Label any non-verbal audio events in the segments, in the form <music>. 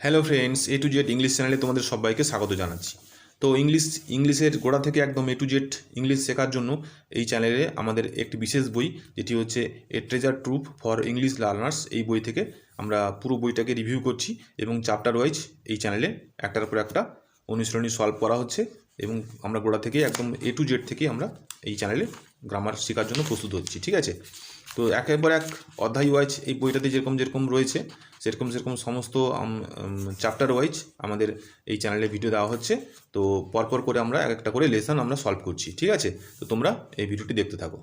Hello friends A to Z English চ্যানেলে তোমাদের সবাইকে স্বাগত জানাচ্ছি। তো ইংলিশ ইংলিশের গোড়া থেকে একদম এ টু জেড ইংলিশ শেখার জন্য এই চ্যানেলে আমাদের একটি বিশেষ বই, যেটি হচ্ছে a treasure troop for English learners এই বই থেকে আমরা পুরো বইটাকে রিভিউ করছি এবং চ্যাপ্টার ওয়াইজ এই চ্যানেলে একটার পর একটা অনুশীলনী সলভ করা হচ্ছে এবং আমরা গোড়া থেকে একদম এ টু জেড থেকে আমরা এই চ্যানেলে গ্রামার শেখার জন্য প্রস্তুত হচ্ছি, ঠিক আছে? তো একের এক অধ্যায় ওয়াইজ এই বইটাতে যেরকম যেরকম রয়েছে সেরকম সেরকম সমস্ত চ্যাপ্টার ওয়াইজ আমাদের এই চ্যানেলে ভিডিও দেওয়া হচ্ছে। তো পরপর করে আমরা এক একটা করে লেসন আমরা সলভ করছি, ঠিক আছে? তো তোমরা এই ভিডিওটি দেখতে থাকো।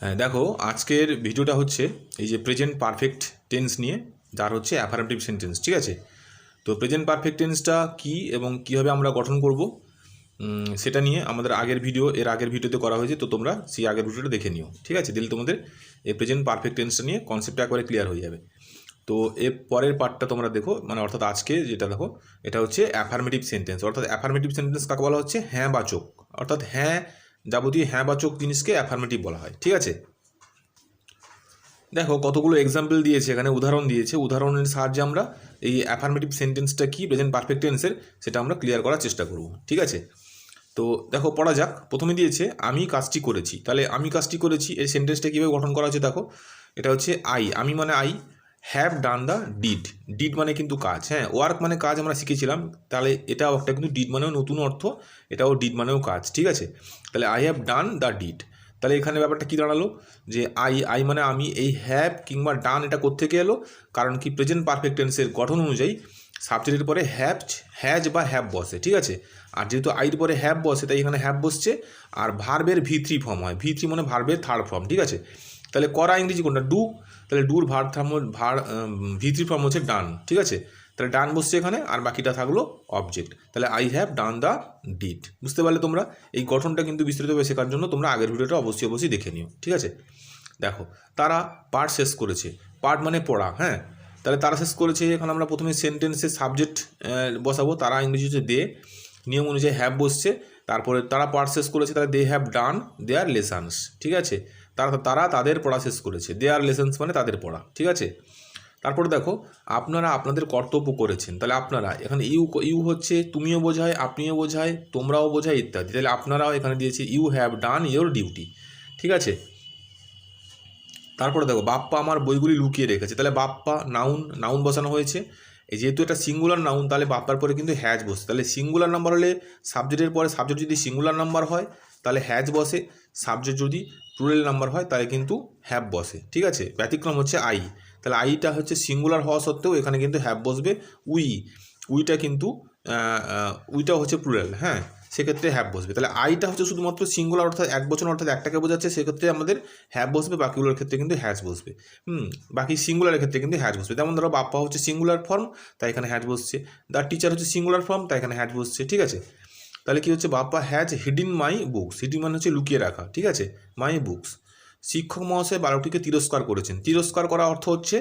হ্যাঁ দেখো, আজকের ভিডিওটা হচ্ছে এই যে প্রেজেন্ট পারফেক্ট টেন্স নিয়ে, যার হচ্ছে অ্যাফার্মেটিভ সেন্টেন্স ঠিক আছে? তো প্রেজেন্ট পারফেক্ট টেন্সটা কী এবং কীভাবে আমরা গঠন করব? সেটা নিয়ে আমাদের আগের ভিডিও এর আগের ভিডিওতে করা হয়েছে, তো তোমরা সেই আগের ভিডিওটা দেখে নিও। ঠিক আছে? দিলে তোমাদের এই প্রেজেন্ট পারফেক্ট টেন্সটা নিয়ে কনসেপ্টটা একবারে ক্লিয়ার হয়ে যাবে। তো এর পরের পার্টটা তোমরা দেখো মানে অর্থাৎ আজকে যেটা দেখো, এটা হচ্ছে অ্যাফার্মেটিভ সেন্টেন্স অর্থাৎ অ্যাফার্মেটিভ সেন্টেন্স কাকে বলা হচ্ছে? হ্যাঁ বাচক অর্থাৎ হ্যাঁ যাবতীয় হ্যাঁ বাচক জিনিসকে অ্যাফার্মেটিভ বলা হয়। ঠিক আছে? দেখো, কতগুলো এক্সাম্পল দিয়েছে, এখানে উদাহরণ দিয়েছে। উদাহরণের সাহায্যে আমরা এই অ্যাফার্মেটিভ সেন্টেন্সটা কি? প্রেজেন্ট পারফেক্ট টেন্সের সেটা আমরা ক্লিয়ার করার চেষ্টা করব। ঠিক আছে? তো দেখো, পড়া যাক। প্রথমে দিয়েছে, আমি কাজটি করেছি। তাহলে, আমি কাজটি করেছি এই সেন্টেন্সটা কীভাবে গঠন করা হচ্ছে দেখো। এটা হচ্ছে আই আমি মানে I have done the deed deed মানে কিন্তু কাজ হ্যাঁ? ওয়ার্ক মানে কাজ আমরা শিখেছিলাম। তাহলে এটাও একটা কিন্তু ডিড মানেও নতুন অর্থ, এটাও ডিড মানেও কাজ, ঠিক আছে? তাহলে I have done the deed তাহলে এখানে ব্যাপারটা কী দাঁড়াল? যে আই আই মানে আমি, এই হ্যাভ কিংবা ডান এটা কোত্থেকে এলো? কারণ কি প্রেজেন্ট পারফেক্ট টেন্সের গঠন অনুযায়ী সাবজেক্টের পরে হ্যাভ হ্যাজ বা হ্যাভ বসে, ঠিক আছে? আর যেহেতু আইর পরে হ্যাভ বসে, তাই এখানে হ্যাভ বসছে। আর ভার্বের ভি থ্রি ফর্ম হয়। ভি থ্রি মানে ভার্বের থার্ড ফর্ম ঠিক আছে? তাহলে করা ইংরেজি কোনটা? ডু তাহলে ডুর ভার থার্ম ভার ভি থ্রি ফর্ম হচ্ছে ডান ঠিক আছে? তাহলে ডান বসছে এখানে, আর বাকিটা থাকল অবজেক্ট তাহলে I have done the deed বুঝতে পারলে তোমরা? এই গঠনটা কিন্তু বিস্তৃতভাবে শেখার জন্য, তোমরা আগের ভিডিওটা অবশ্যই অবশ্যই দেখে নিও, ঠিক আছে? দেখো, তারা পার্ট শেষ করেছে। পার্ট মানে পড়া হ্যাঁ? তাহলে তারা শেষ করেছে, এখানে আমরা প্রথমে সেন্টেন্সের সাবজেক্ট বসাবো। তারা ইংরেজি হচ্ছে দে নিয়ম অনুযায়ী হ্যাভ বসছে। তারপরে তারা পার্ট শেষ করেছে, তাহলে they have done there lessons ঠিক আছে? তারা তারা তাদের পড়া শেষ করেছে। দেয়ার লেসন্স মানে তাদের পড়া, ঠিক আছে? তারপরে দেখো, আপনারা আপনাদের কর্তব্য করেছেন। তাহলে আপনারা, এখানে ইউ ইউ হচ্ছে তুমিও বোঝায়, আপনিও বোঝায়, তোমরাও বোঝায় ইত্যাদি। তাহলে আপনারাও এখানে দিয়েছে you have done your duty ঠিক আছে? তারপরে দেখো, বাপ্পা আমার বইগুলি লুকিয়ে রেখেছে। তাহলে বাপ্পা নাউন নাউন বসানো হয়েছে। এই যেহেতু এটা সিঙ্গুলার নাউন তাহলে বাপ্পার পরে কিন্তু হ্যাজ বসে। তাহলে সিঙ্গুলার নাম্বার হলে সাবজেক্টের পরে সাবজেক্ট যদি সিঙ্গুলার নাম্বার হয়, তাহলে হ্যাজ বসে। সাবজেক্ট যদি প্লুরাল নাম্বার হয় তাহলে কিন্তু হ্যাভ বসে। ঠিক আছে? ব্যতিক্রম হচ্ছে আই তাহলে আইটা হচ্ছে সিঙ্গুলার হওয়া সত্ত্বেও এখানে কিন্তু হ্যাভ বসবে। উই উইটা কিন্তু উইটা হচ্ছে প্লুরাল হ্যাঁ? সেক্ষেত্রে হ্যাভ বসবে। তাহলে আইটা হচ্ছে শুধুমাত্র সিঙ্গুলার অর্থাৎ এক বছর অর্থাৎ একটাকে বোঝাচ্ছে, সেক্ষেত্রে আমাদের হ্যাভ বসবে, বাকিগুলোর ক্ষেত্রে কিন্তু হ্যাজ বসবে। হুম, বাকি সিঙ্গুলারের ক্ষেত্রে কিন্তু হ্যাজ বসবে। যেমন ধরো বাপ্পা হচ্ছে সিঙ্গুলার ফর্ম তাই এখানে হ্যাজ বসছে। দ্য টিচার হচ্ছে সিঙ্গুলার ফর্ম তাই এখানে হ্যাজ বসছে। ঠিক আছে? তাহলে কি হচ্ছে? Bappa has hidden my books hidden মানে হচ্ছে লুকিয়ে রাখা, ঠিক আছে? মাই বুকস শিক্ষক মহাশয় বারোটিকে তিরস্কার করেছেন। তিরস্কার করা অর্থ হচ্ছে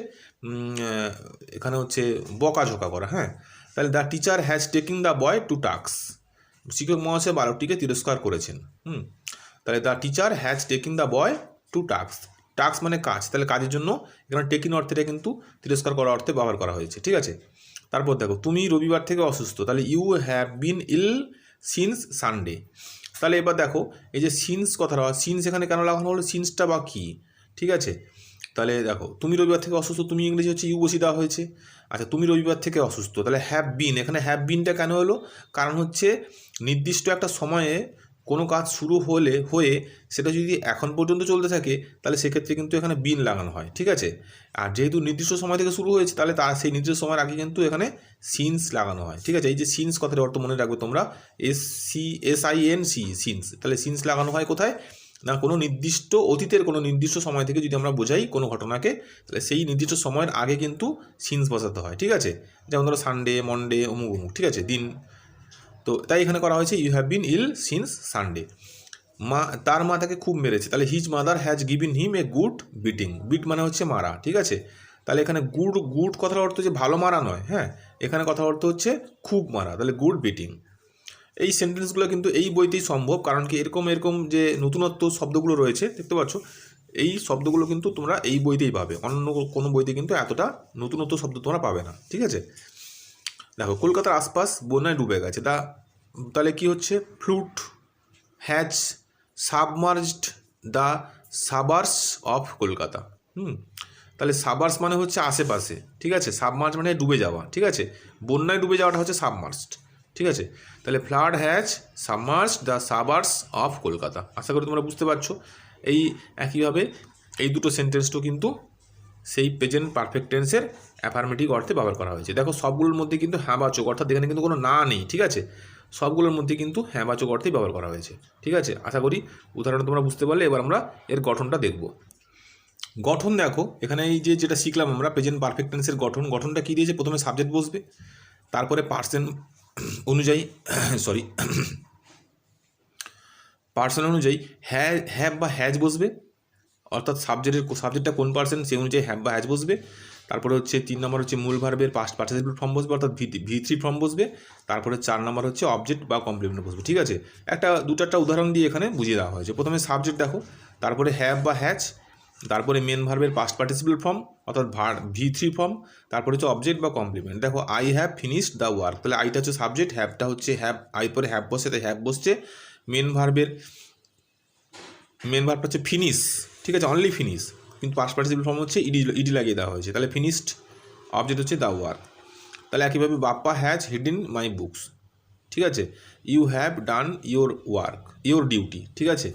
এখানে হচ্ছে বকাঝোকা করা হ্যাঁ? তাহলে the teacher has taking the boy to tasks শিক্ষক মহাশয় বারোটিকে তিরস্কার করেছেন, হুম? তাহলে the teacher has taking the boy to tasks tasks মানে কাজ। তাহলে কাজের জন্য এখানে টেকিং অর্থেটা কিন্তু তিরস্কার করা অর্থে ব্যবহার করা হয়েছে, ঠিক আছে? তারপর দেখো, তুমি রবিবার থেকে অসুস্থ, তাহলে you have been ill since Sunday তাহলে এবার দেখো, এই যে সিন্স কথাটা সিন্স এখানে কেন লাগানো হলো? সিন্সটা বা কী? ঠিক আছে? তাহলে দেখো, তুমি রবিবার থেকে অসুস্থ, তুমি ইংরেজি হচ্ছে ইউ বসি দেওয়া হয়েছে। আচ্ছা তুমি রবিবার থেকে অসুস্থ, তাহলে হ্যাভ বিন এখানে হ্যাভ বিনটা কেন হলো? কারণ হচ্ছে নির্দিষ্ট একটা সময়ে কোনো কাজ শুরু হলে, হয়ে সেটা যদি এখন পর্যন্ত চলতে থাকে, তাহলে সেক্ষেত্রে কিন্তু এখানে বিন লাগানো হয়, ঠিক আছে? আর যেহেতু নির্দিষ্ট সময় থেকে শুরু হয়েছে, তাহলে তার সেই নির্দিষ্ট সময়ের আগে কিন্তু এখানে সিন্স লাগানো হয়, ঠিক আছে? এই যে সিন্স কথাটা অর্থ মনে রাখবে তোমরা S C S I N C since তাহলে সিন্স লাগানো হয় কোথায়? না, কোনো নির্দিষ্ট অতীতের কোনো নির্দিষ্ট সময় থেকে যদি আমরা বোঝাই কোনো ঘটনাকে, তাহলে সেই নির্দিষ্ট সময়ের আগে কিন্তু সিন্স বসাতে হয়, ঠিক আছে? যেমন ধরো সানডে মনডে অমুক অমুক, ঠিক আছে? দিন তো তাই এখানে করা হয়েছে you have been ill since Sunday মা, তার মা তাকে খুব মেরেছে। তাহলে his mother has given him a good beating beat মানে হচ্ছে মারা, ঠিক আছে? তাহলে এখানে গুড গুড কথার অর্থ হচ্ছে ভালো মারা নয় হ্যাঁ? এখানে কথার অর্থ হচ্ছে খুব মারা, তাহলে গুড বিটিং এই সেন্টেন্সগুলো কিন্তু এই বইতেই সম্ভব, কারণ কি এরকম এরকম যে নতুনত্ব শব্দগুলো রয়েছে, দেখতে পাচ্ছ? এই শব্দগুলো কিন্তু তোমরা এই বইতেই পাবে। অন্য কোনো বইতে কিন্তু এতটা নতুনত্ব শব্দ তোমরা পাবে না, ঠিক আছে? দেখো, কলকাতার আশপাশ বন্যায় ডুবে গেছে। তা, তাহলে কি হচ্ছে? Flood, has, submerged the suburbs of Kolkata. হুম, তাহলে সাবার্স মানে হচ্ছে আশেপাশে, ঠিক আছে? সাবমার্জ মানে ডুবে যাওয়া, ঠিক আছে? বন্যায় ডুবে যাওয়াটা হচ্ছে সাবমার্সড ঠিক আছে? তাহলে flood, has submerse the suburbs of Kolkata. আশা করি তোমরা বুঝতে পারছ। এই একইভাবে এই দুটো সেন্টেন্সটাও কিন্তু সেই প্রেজেন্ট পারফেক্ট টেন্সের অ্যাফার্মেটিভ অর্থে ব্যবহার করা হয়েছে। দেখো, সবগুলোর মধ্যে কিন্তু হ্যাঁবাচক অর্থাৎ এখানে কিন্তু কোনো না নেই, ঠিক আছে? সবগুলোর মধ্যে কিন্তু হ্যাঁবাচক অর্থেই ব্যবহার করা হয়েছে, ঠিক আছে? আশা করি উদাহরণ তোমরা বুঝতে পারলে, এবার আমরা এর গঠনটা দেখব। গঠন দেখো, এখানে এই যে যেটা শিখলাম আমরা প্রেজেন্ট পারফেক্ট টেন্সের গঠন। গঠনটা কী দিয়েছে? প্রথমে সাবজেক্ট বসবে, তারপরে পার্সেন অনুযায়ী <coughs> সরি পার্সন <coughs> অনুযায়ী হ্যা হ্যাভ বা হ্যাজ বসবে, অর্থাৎ সাবজেক্টের সাবজেক্টটা কোন পার্সেন্ট সেই অনুযায়ী হ্যাভ বা হ্যাজ বসবে। তারপরে হচ্ছে তিন নম্বর হচ্ছে মূল ভার্বের পাস্ট পার্টিসিপেট ফর্ম বসবে, অর্থাৎ ভি থ্রি ফর্ম বসবে। তারপরে চার নম্বর হচ্ছে অবজেক্ট বা কমপ্লিমেন্ট বসবে, ঠিক আছে? একটা দু চারটা উদাহরণ দিয়ে এখানে বুঝিয়ে দেওয়া হয়েছে। প্রথমে সাবজেক্ট দেখো, তারপরে হ্যাভ বা হ্যাচ তারপরে মেন ভার্বের পাস্ট পার্টিসিপেল ফর্ম অর্থাৎ ভার ভি থ্রি ফর্ম তারপরে হচ্ছে অবজেক্ট বা কমপ্লিমেন্ট দেখো I have finished the work তাহলে আইটা হচ্ছে সাবজেক্ট হ্যাভটা হচ্ছে হ্যাভ আই পরে হ্যাভ বসে তাই হ্যাভ বসছে। মেন ভার্বের মেন ভার্বটা হচ্ছে ফিনিশ ঠিক আছে? অনলি ফিনিশ কিন্তু পাস্ট পার্টিসিপেল ফর্ম হচ্ছে ইডি ইডি লাগিয়ে দেওয়া হয়েছে। তাহলে ফিনিশড অবজেক্ট হচ্ছে দ্য ওয়ার্ক তাহলে একইভাবে Bappa has hidden my books ঠিক আছে? You have done your work your duty ঠিক আছে?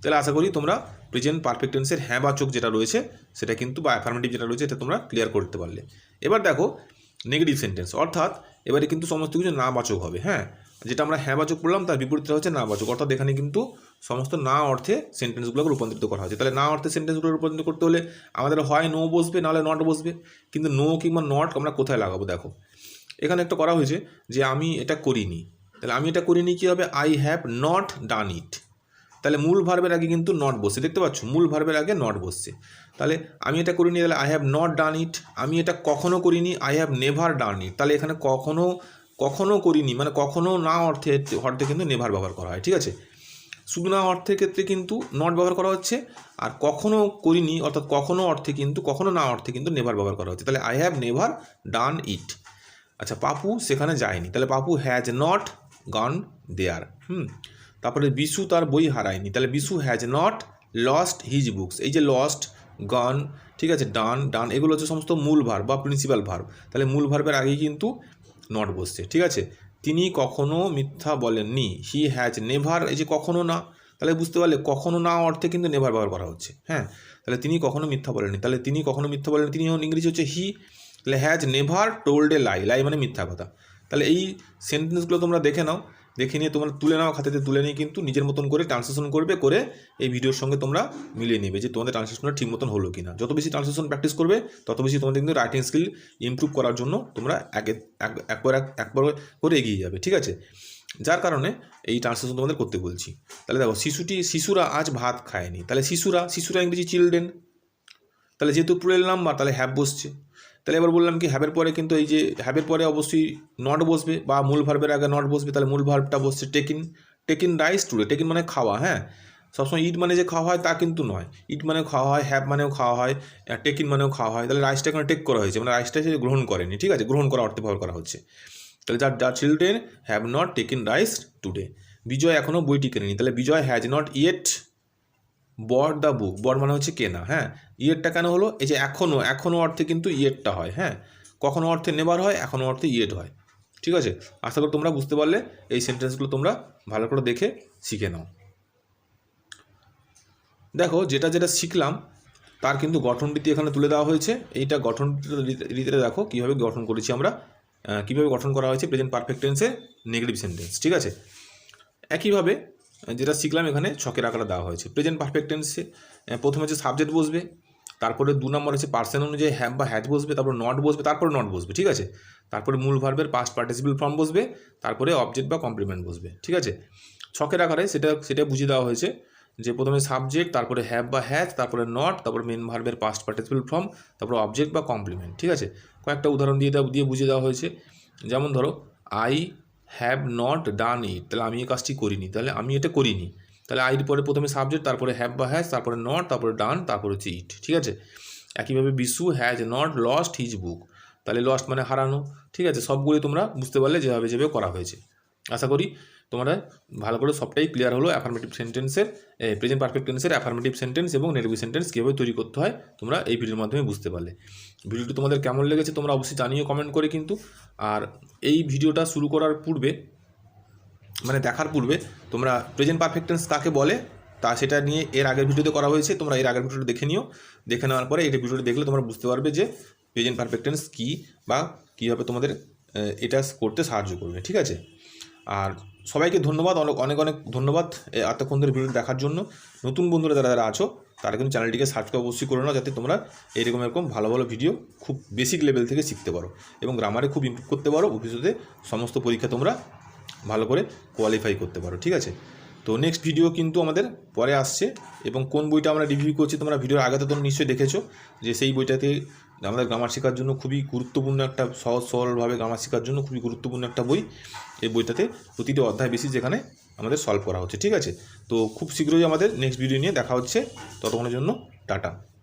তাহলে আশা করি তোমরা প্রেজেন্ট পারফেক্ট টেন্সের হ্যাঁবাচক যেটা রয়েছে, সেটা কিন্তু বা অ্যাফার্মেটিভ যেটা রয়েছে, এটা তোমরা ক্লিয়ার করতে পারলে। এবার দেখো নেগেটিভ সেন্টেন্স অর্থাৎ এবারে কিন্তু সমস্ত কিছু নাবাচক হবে হ্যাঁ? যেটা আমরা হ্যাঁবাচক পড়লাম তার বিপরীতটা হচ্ছে নাবাচক অর্থাৎ এখানে কিন্তু সমস্ত না অর্থে সেন্টেন্সগুলোকে রূপান্তরিত করা হয়েছে। তাহলে না অর্থে সেন্টেন্সগুলো রূপান্তরিত করতে হলে আমাদের হয় নো বসবে, নাহলে নট বসবে। কিন্তু নো কিংবা নট আমরা কোথায় লাগাবো দেখো? এখানে একটা করা হয়েছে যে আমি এটা করিনি। তাহলে আমি এটা করিনি কী হবে I have not done it তাহলে মূল ভার্বের আগে কিন্তু নট বসছে। দেখতে পাচ্ছ? মূল ভার্বের আগে নট বসছে। তাহলে আমি এটা করিনি, তাহলে I have not done it আমি এটা কখনো করিনি I have never done it তাহলে এখানে কখনো কখনো করিনি মানে কখনো না অর্থে অর্থে কিন্তু নেভার ব্যবহার করা হয়, ঠিক আছে? শুধু না অর্থের ক্ষেত্রে কিন্তু নট ব্যবহার করা হচ্ছে, আর কখনো করিনি, অর্থাৎ কখনো অর্থে কিন্তু, কখনো না অর্থে কিন্তু নেভার ব্যবহার করা হচ্ছে। তাহলে I have never done it আচ্ছা পাপু সেখানে যায়নি, তাহলে Papu has not gone there হুম? তারপরে বিশু তার বই হারায়নি, তাহলে Bishu has not lost his books এই যে লস্ট গন ঠিক আছে ডান ডান এগুলো হচ্ছে সমস্ত মূল ভার বা প্রিন্সিপাল ভার তাহলে মূল ভার্বের আগেই কিন্তু নট বসছে, ঠিক আছে? তিনি কখনো মিথ্যা বলেননি। হি হ্যাজ নেভার এই যে কখনো না, তাহলে বুঝতে পারলে কখনো না অর্থে কিন্তু নেভার ব্যবহার করা হচ্ছে হ্যাঁ? তাহলে তিনি কখনো মিথ্যা বলেননি। তাহলে তিনি কখনো মিথ্যা বলেন তিনি ইংরেজি হচ্ছে হি তাহলে has never told a lie lie মানে মিথ্যা কথা। তাহলে এই সেন্টেন্সগুলো তোমরা দেখে নাও। দেখে নিয়ে তোমরা তুলে নাও, খাতাতে তুলে নিয়ে কিন্তু নিজের মতন করে ট্রান্সলেশন করবে, করে এই ভিডিওর সঙ্গে তোমরা মিলিয়ে নেবে যে তোমাদের ট্রান্সলেশনটা ঠিক মতন হলো কি না যত বেশি ট্রান্সলেশন প্র্যাকটিস করবে, তত বেশি তোমাদের কিন্তু রাইটিং স্কিল ইমপ্রুভ করার জন্য তোমরা একে, এক- একবার এক- একবার করে এগিয়ে যাবে, ঠিক আছে? যার কারণে এই ট্রান্সলেশন তোমাদের করতে বলছি। তাহলে দেখো, শিশুটি, শিশুরা আজ ভাত খায়নি। তাহলে শিশুরা শিশুরা ইংরেজি চিলড্রেন তাহলে যেহেতু প্লুরাল নাম্বার তাহলে হ্যাভ বসছে। তাহলে এবার বললাম কি হ্যাবের পরে কিন্তু এই যে হ্যাবের পরে অবশ্যই নট বসবে বা মূল ভার্বের আগে নট বসবে, তাহলে মূল ভার্বটা বসছে taking taking rice today taking মানে খাওয়া হ্যাঁ? সবসময় ইট মানে যে খাওয়া হয় তা কিন্তু নয়। ইট মানেও খাওয়া হয় হ্যাভ মানেও খাওয়া হয় টেকিন মানেও খাওয়া হয়। তাহলে রাইসটা এখানে টেক করা হয়েছে মানে রাইসটা সে গ্রহণ করেনি, ঠিক আছে? গ্রহণ করা, অর্থে ব্যবহার করা হচ্ছে। তাহলে যার যার children have not taken rice today Bijoy এখনও বইটি কেনেনি, তাহলে Bijoy has not yet book. Bought মানে হচ্ছে কেনা হ্যাঁ? ইয়েটটা কেন হলো? এই যে এখনও এখনও অর্থে কিন্তু ইয়েটটা হয় হ্যাঁ? কখনো অর্থে নেবার হয় এখনও অর্থে ইয়েট হয়। ঠিক আছে? আশা করি তোমরা বুঝতে পারলে, এই সেন্টেন্সগুলো তোমরা ভালো করে দেখে শিখে নাও। দেখো, যেটা যেটা শিখলাম, তার কিন্তু গঠন রীতি এখানে তুলে দেওয়া হয়েছে। এইটা গঠন রীতি- রীতিতে দেখো কীভাবে গঠন করেছি আমরা কীভাবে গঠন করা হয়েছে প্রেজেন্ট পারফেক্ট টেন্সে নেগেটিভ সেন্টেন্স ঠিক আছে? একইভাবে যেটা শিখলাম এখানে ছকের আকারে দেওয়া হয়েছে। প্রেজেন্ট পারফেক্ট টেন্সে প্রথমে হচ্ছে সাবজেক্ট বসবে, তারপরে দু নম্বর হচ্ছে পার্সন অনুযায়ী হ্যাভ বা হ্যাজ বসবে, তারপর নট বসবে, তারপরে নট বসবে, ঠিক আছে? তারপরে মূল ভার্বের পাস্ট পার্টিসিপেল ফর্ম বসবে, তারপরে অবজেক্ট বা কমপ্লিমেন্ট বসবে, ঠিক আছে? ছকের আকারে সেটা সেটা বুঝিয়ে দেওয়া হয়েছে যে প্রথমে সাবজেক্ট তারপরে হ্যাভ বা হ্যাজ তারপরে নট তারপরে মেন ভার্বের পাস্ট পার্টিসিপেল ফর্ম তারপরে অবজেক্ট বা কমপ্লিমেন্ট ঠিক আছে? কয়েকটা উদাহরণ দিয়ে দিয়ে বুঝিয়ে দেওয়া হয়েছে। যেমন ধরো I have not done it তাহলে আমি এই কাজটি করিনি, তাহলে আমি এটা করিনি। তাহলে আইর পরে প্রথমে সাবজেক্ট তারপরে হ্যাভ বা হ্যাজ তারপরে নট তারপরে ডান তারপরে হচ্ছে ইট ঠিক আছে? একইভাবে Bishu has not lost his book তাহলে লস্ট মানে হারানো, ঠিক আছে? সবগুলি তোমরা বুঝতে পারলে যেভাবে যেভাবে করা হয়েছে। আশা করি তোমরা ভালো করে সবটাই ক্লিয়ার হলো অ্যাফার্মেটিভ সেন্টেন্সের প্রেজেন্ট পারফেক্ট টেন্সের অ্যাফার্মেটিভ সেন্টেন্স এবং নেগেটিভ সেন্টেন্স কীভাবে তৈরি করতে হয়, তোমরা এই ভিডিওর মাধ্যমে বুঝতে পারলে। ভিডিওটি তোমাদের কেমন লেগেছে তোমরা অবশ্যই জানিও কমেন্ট করে কিন্তু। আর এই ভিডিওটা শুরু করার পূর্বে মানে দেখার পূর্বে, তোমরা প্রেজেন্ট পারফেক্ট টেন্স কাকে বলে, তা সেটা নিয়ে এর আগের ভিডিওতে করা হয়েছে, তোমরা এর আগের ভিডিওটা দেখে নিও। দেখে নেওয়ার পরে এটা ভিডিওটা দেখলে তোমরা বুঝতে পারবে যে প্রেজেন্ট পারফেক্ট টেন্স কী বা কীভাবে তোমাদের এটা করতে সাহায্য করবে, ঠিক আছে? আর সবাইকে ধন্যবাদ, অনেক অনেক অনেক ধন্যবাদ এতক্ষণ ধরে ভিডিও দেখার জন্য। নতুন বন্ধুরা যারা যারা আছো, তারা কিন্তু চ্যানেলটিকে সাবস্ক্রাইব অবশ্যই করে নাও যাতে তোমরা এরকম এরকম ভালো ভালো ভিডিও খুব বেসিক লেভেল থেকে শিখতে পারো এবং গ্রামারে খুব ইমপ্রুভ করতে পারো। ভবিষ্যতে সমস্ত পরীক্ষা তোমরা ভালো করে কোয়ালিফাই করতে পারো, ঠিক আছে? তো নেক্সট ভিডিও কিন্তু আমাদের পরে আসছে এবং কোন বইটা আমরা রিভিউ করছি তোমরা ভিডিওর আগে তো তোমরা নিশ্চয়ই দেখেছ যে সেই বইটাতে আমাদের গ্রামার শেখার জন্য খুবই গুরুত্বপূর্ণ একটা সহজ সরলভাবে গ্রামার শেখার জন্য খুবই গুরুত্বপূর্ণ একটা বই। এই বইটাতে প্রতিটি অধ্যায় বেশি যেখানে আমাদের সলভ করা হচ্ছে, ঠিক আছে? তো খুব শীঘ্রই আমাদের নেক্সট ভিডিও নিয়ে দেখা হচ্ছে। ততক্ষণের জন্য টাটা।